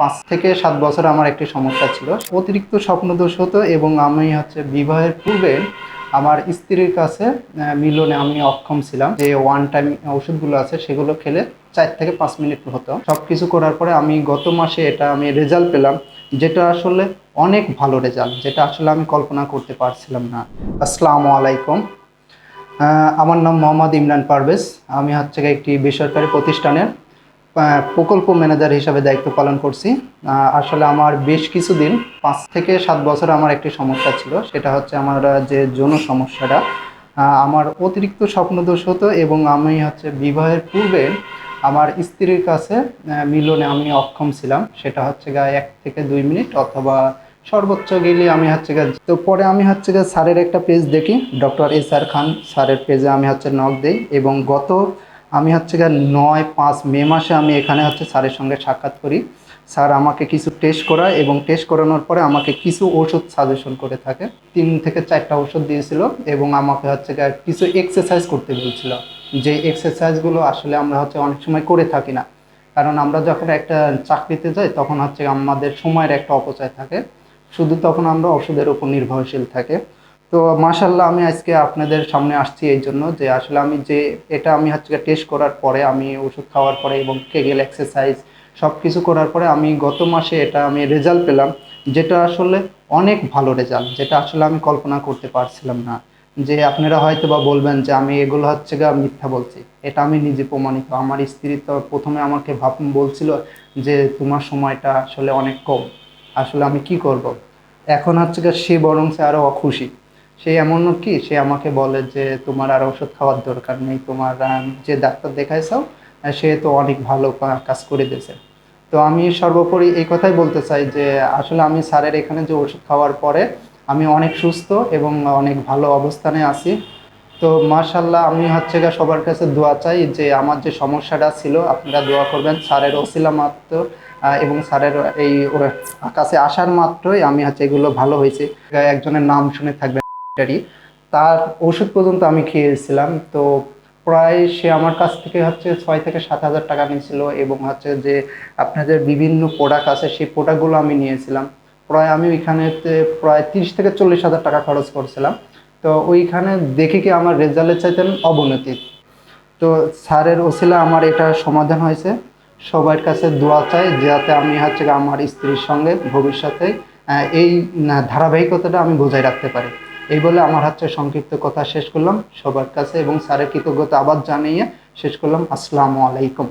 পাঁচ থেকে সাত বছর আমার একটি সমস্যা ছিল। অতিরিক্ত স্বপ্নদোষ হতো এবং আমি হচ্ছে বিবাহের পূর্বে আমার স্ত্রীর কাছে মিলনে আমি অক্ষম ছিলাম। যে ওয়ান টাইম ওষুধগুলো আছে সেগুলো খেলে চার থেকে পাঁচ মিনিট হতো। সব কিছু করার পরে আমি গত মাসে এটা আমি রেজাল্ট পেলাম, যেটা আসলে অনেক ভালো রেজাল্ট যেটা আসলে আমি কল্পনা করতে পারছিলাম না। আসসালামু আলাইকুম। আমার নাম মোহাম্মদ ইমরান পারভেজ। আমি হচ্ছে একটি বেসরকারি প্রতিষ্ঠানের প্রকল্প ম্যানেজার হিসাবে দায়িত্ব পালন করছি। আসলে আমার বেশ কিছুদিন, পাঁচ থেকে সাত বছর আমার একটি সমস্যা ছিল। সেটা হচ্ছে আমার যে যৌন সমস্যাটা। আমার অতিরিক্ত স্বপ্নদোষ হতো এবং আমি হচ্ছে বিবাহের পূর্বে আমার স্ত্রীর কাছে মিলনে আমি অক্ষম ছিলাম। সেটা হচ্ছে গা এক থেকে দুই মিনিট অথবা সর্বোচ্চ গেলে আমি হচ্ছে গা তো পরে আমি হচ্ছে গা স্যারের একটা পেজ দেখি, ডক্টর এস আর খান স্যারের পেজে আমি হচ্ছে নক দেই এবং গত আমি হচ্ছে গা নয়, পাঁচ মে মাসে আমি এখানে হচ্ছে স্যারের সঙ্গে সাক্ষাৎ করি। স্যার আমাকে কিছু টেস্ট করায় এবং টেস্ট করানোর পরে আমাকে কিছু ওষুধ সাজেশন করে থাকে। তিন থেকে চারটা ওষুধ দিয়েছিল এবং আমাকে হচ্ছে গা কিছু এক্সারসাইজ করতে বলছিল। যে এক্সারসাইজগুলো আসলে আমরা হচ্ছে অনেক সময় করে থাকি না। কারণ আমরা যখন একটা চাকরিতে যাই, তখন হচ্ছে আমাদের সময়ের একটা অপচয় থাকে। শুধু তখন আমরা ওষুধের উপর নির্ভরশীল থাকে। তো মাশাল্লাহ আমি আজকে আপনাদের সামনে আসছি এই জন্য যে আসলে আমি যে এটা আমি হচ্ছে টেস্ট করার পরে আমি ওষুধ খাওয়ার পরে এবং কেগেল এক্সারসাইজ সব কিছু করার পরে আমি গত মাসে এটা আমি রেজাল্ট পেলাম, যেটা আসলে অনেক ভালো রেজাল্ট যেটা আসলে আমি কল্পনা করতে পারছিলাম না। যে আপনারা হয়তো বা বলবেন যে আমি এগুলো হচ্ছে গা মিথ্যা বলছি, এটা আমি নিজে প্রমাণিত। আমার স্ত্রী তো প্রথমে আমাকে ভাব বলছিল যে তোমার সময়টা আসলে অনেক কম, আসলে আমি কি করব। এখন হচ্ছে গিয়ে সে বরং সে আরও অখুশি। সে এমন কি, সে আমাকে বলে যে তোমার আর ওষুধ খাওয়ার দরকার নেই, তোমার যে ডাক্তার দেখাইছাও সে তো অনেক ভালো কাজ করে দিয়েছে। তো আমি সর্বোপরি এই কথাই বলতে চাই যে আসলে আমি স্যারের এখানে যে ওষুধ খাওয়ার পরে আমি অনেক সুস্থ এবং অনেক ভালো অবস্থানে আছি। তো মার্শাল্লাহ আমি হচ্ছে গিয়ে সবার কাছে দোয়া চাই যে আমার যে সমস্যাটা ছিল, আপনারা দোয়া করবেন, স্যারের অসিলা মাত্র এবং স্যারের এই কাছে আসার মাত্রই আমি হচ্ছে এগুলো ভালো হয়েছে। একজনের নাম শুনে থাকবেন। ডাক্তারি। তার ওষুধ পর্যন্ত আমি খেয়েছিলাম। তো প্রায় সে আমার কাছ থেকে হচ্ছে ছয় থেকে সাত হাজার টাকা নিয়েছিল এবং হচ্ছে যে আপনাদের বিভিন্ন প্রোডাক্ট আছে, সেই প্রোডাক্টগুলো আমি নিয়েছিলাম। প্রায় আমি ওইখানে প্রায় তিরিশ থেকে চল্লিশ হাজার টাকা খরচ করছিলাম। তো ওইখানে দেখে কি আমার রেজাল্টের চাইতেন অবনতি? তো স্যারের ওসিলা আমার এটা সমাধান হয়েছে। সবার কাছে দোয়া চাই যাতে আমি হচ্ছে আমার স্ত্রীর সঙ্গে ভবিষ্যতে এই ধারাবাহিকতাটা আমি বজায় রাখতে পারি। এই বলে আমার হচ্ছে সংক্ষিপ্ত কথা শেষ করলাম। সবার কাছে এবং স্যারের কৃতজ্ঞতা আবার জানিয়ে শেষ করলাম। আসসালামু আলাইকুম।